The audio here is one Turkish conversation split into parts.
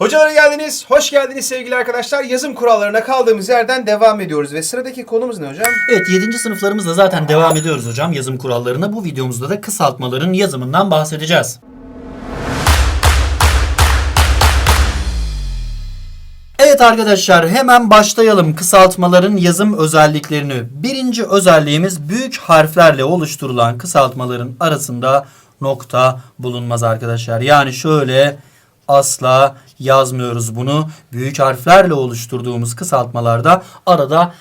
Hocalara geldiniz, hoş geldiniz sevgili arkadaşlar. Yazım kurallarına kaldığımız yerden devam ediyoruz ve sıradaki konumuz ne hocam? Evet 7. sınıflarımızda zaten devam ediyoruz hocam yazım kurallarına. Bu videomuzda da kısaltmaların yazımından bahsedeceğiz. Evet arkadaşlar hemen başlayalım kısaltmaların yazım özelliklerini. Birinci özelliğimiz büyük harflerle oluşturulan kısaltmaların arasında nokta bulunmaz arkadaşlar. Yani şöyle asla yazmıyoruz bunu. Büyük harflerle oluşturduğumuz kısaltmalarda arada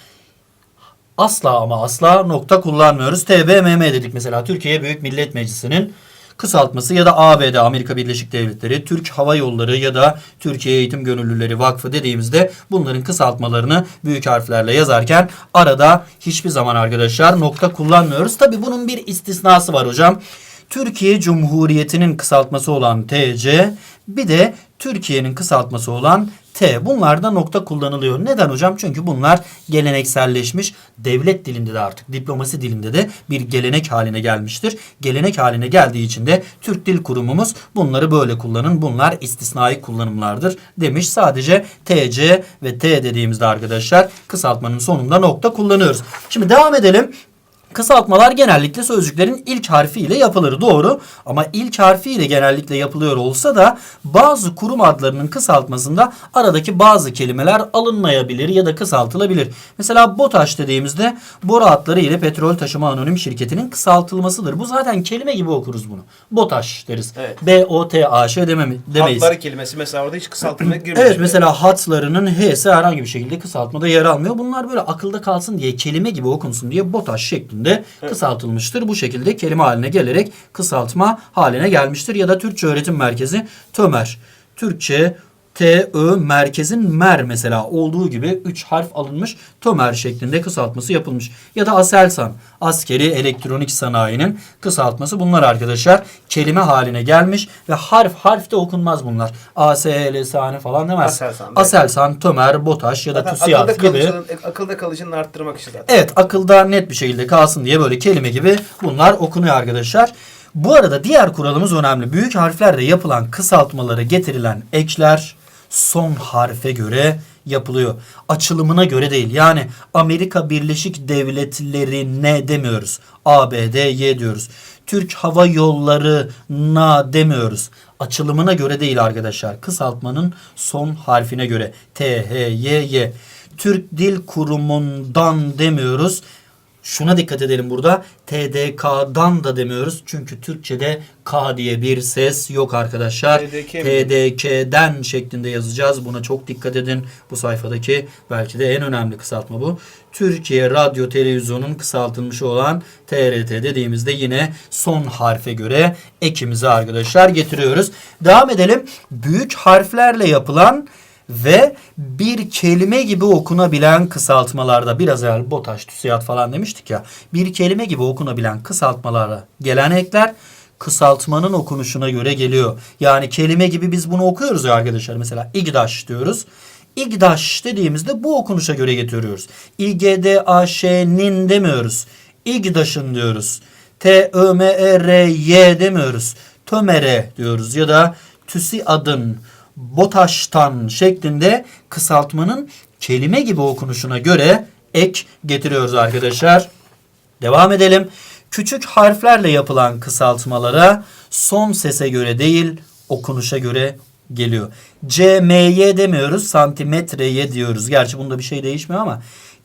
asla ama asla nokta kullanmıyoruz. TBMM dedik mesela Türkiye Büyük Millet Meclisi'nin kısaltması ya da ABD Amerika Birleşik Devletleri, Türk Hava Yolları ya da Türkiye Eğitim Gönüllüleri Vakfı dediğimizde bunların kısaltmalarını büyük harflerle yazarken arada hiçbir zaman arkadaşlar nokta kullanmıyoruz. Tabi bunun bir istisnası var hocam. Türkiye Cumhuriyeti'nin kısaltması olan TC bir de Türkiye'nin kısaltması olan T. Bunlarda nokta kullanılıyor. Neden hocam? Çünkü bunlar gelenekselleşmiş. Devlet dilinde de artık diplomasi dilinde de bir gelenek haline gelmiştir. Gelenek haline geldiği için de Türk Dil Kurumumuz bunları böyle kullanın. Bunlar istisnai kullanımlardır demiş. Sadece TC ve T dediğimizde arkadaşlar kısaltmanın sonunda nokta kullanıyoruz. Şimdi devam edelim. Kısaltmalar genellikle sözcüklerin ilk harfiyle yapılır doğru ama ilk harfiyle genellikle yapılıyor olsa da bazı kurum adlarının kısaltmasında aradaki bazı kelimeler alınmayabilir ya da kısaltılabilir. Mesela BOTAŞ dediğimizde boru hatları ile petrol taşıma anonim şirketinin kısaltılmasıdır. Bu zaten kelime gibi okuruz bunu. BOTAŞ deriz. Evet. B-O-T-A-Ş demeyiz. Hatları kelimesi mesela orada hiç kısaltılmaya girmiyor. Evet mesela hatlarının H'si herhangi bir şekilde kısaltmada yer almıyor. Bunlar böyle akılda kalsın diye kelime gibi okunsun diye BOTAŞ şeklinde kısaltılmıştır. Bu şekilde kelime haline gelerek kısaltma haline gelmiştir. Ya da Türkçe Öğretim Merkezi TÖMER. Türkçe TÖ merkezin mer mesela olduğu gibi 3 harf alınmış TÖMER şeklinde kısaltması yapılmış. Ya da ASELSAN askeri elektronik sanayinin kısaltması bunlar arkadaşlar kelime haline gelmiş ve harf harf de okunmaz bunlar. ASLSAN falan demez. Aselsan, evet. Aselsan, TÖMER, BOTAŞ ya da Zaten TÜSİAD akılda, gibi. akılda kalıcılığını arttırmak için zaten. Evet akılda net bir şekilde kalsın diye böyle kelime gibi bunlar okunuyor arkadaşlar. Bu arada diğer kuralımız önemli. Büyük harflerle yapılan kısaltmalara getirilen ekler son harfe göre yapılıyor. Açılımına göre değil. Yani Amerika Birleşik Devletleri ne demiyoruz. ABD Y diyoruz. Türk Hava Yolları na demiyoruz. Açılımına göre değil arkadaşlar. Kısaltmanın son harfine göre. T, H, Y, Y. Türk Dil Kurumu'ndan demiyoruz. Şuna dikkat edelim burada. TDK'dan da demiyoruz. Çünkü Türkçe'de K diye bir ses yok arkadaşlar. TDK? TDK'den şeklinde yazacağız. Buna çok dikkat edin. Bu sayfadaki belki de en önemli kısaltma bu. Türkiye Radyo Televizyon'un kısaltılmış olan TRT dediğimizde yine son harfe göre ekimizi arkadaşlar getiriyoruz. Devam edelim. Büyük harflerle yapılan ve bir kelime gibi okunabilen kısaltmalarda biraz evvel BOTAŞ, TÜSİAD falan demiştik ya. Bir kelime gibi okunabilen kısaltmalara gelen ekler kısaltmanın okunuşuna göre geliyor. Yani kelime gibi biz bunu okuyoruz ya arkadaşlar. Mesela İGDAŞ diyoruz. İGDAŞ dediğimizde bu okunuşa göre getiriyoruz. İGDAŞ'nin demiyoruz. İGDAŞ'ın diyoruz. T-Ö-M-E-R-Y demiyoruz. TÖMERE diyoruz ya da TÜSİAD'ın BOTAŞ'tan şeklinde kısaltmanın kelime gibi okunuşuna göre ek getiriyoruz arkadaşlar. Devam edelim. Küçük harflerle yapılan kısaltmalara son sese göre değil okunuşa göre geliyor. CMY demiyoruz santimetreye diyoruz. Gerçi bunda bir şey değişmiyor ama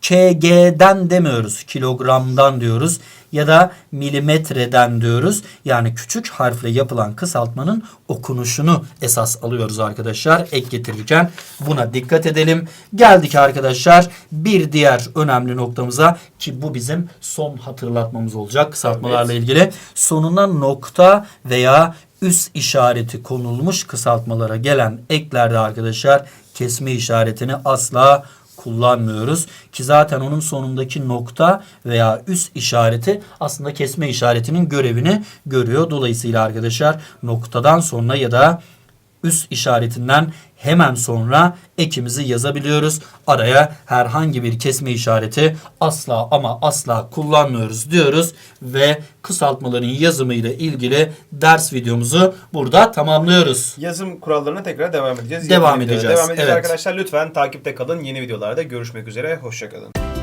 KG'den demiyoruz kilogramdan diyoruz ya da milimetreden diyoruz. Yani küçük harfle yapılan kısaltmanın okunuşunu esas alıyoruz arkadaşlar ek getirirken buna dikkat edelim. Geldik arkadaşlar bir diğer önemli noktamıza ki bu bizim son hatırlatmamız olacak kısaltmalarla Evet. ilgili. Sonuna nokta veya üst işareti konulmuş kısaltmalara gelen eklerde arkadaşlar kesme işaretini asla kullanmıyoruz. Ki zaten onun sonundaki nokta veya üst işareti aslında kesme işaretinin görevini görüyor. Dolayısıyla arkadaşlar noktadan sonra ya da üst işaretinden hemen sonra ekimizi yazabiliyoruz. Araya herhangi bir kesme işareti asla ama asla kullanmıyoruz diyoruz ve kısaltmaların yazımı ile ilgili ders videomuzu burada tamamlıyoruz. Yazım kurallarına tekrar devam edeceğiz. Devam Yeni edeceğiz, Devam edeceğiz evet. arkadaşlar. Lütfen takipte kalın. Yeni videolarda görüşmek üzere. Hoşçakalın.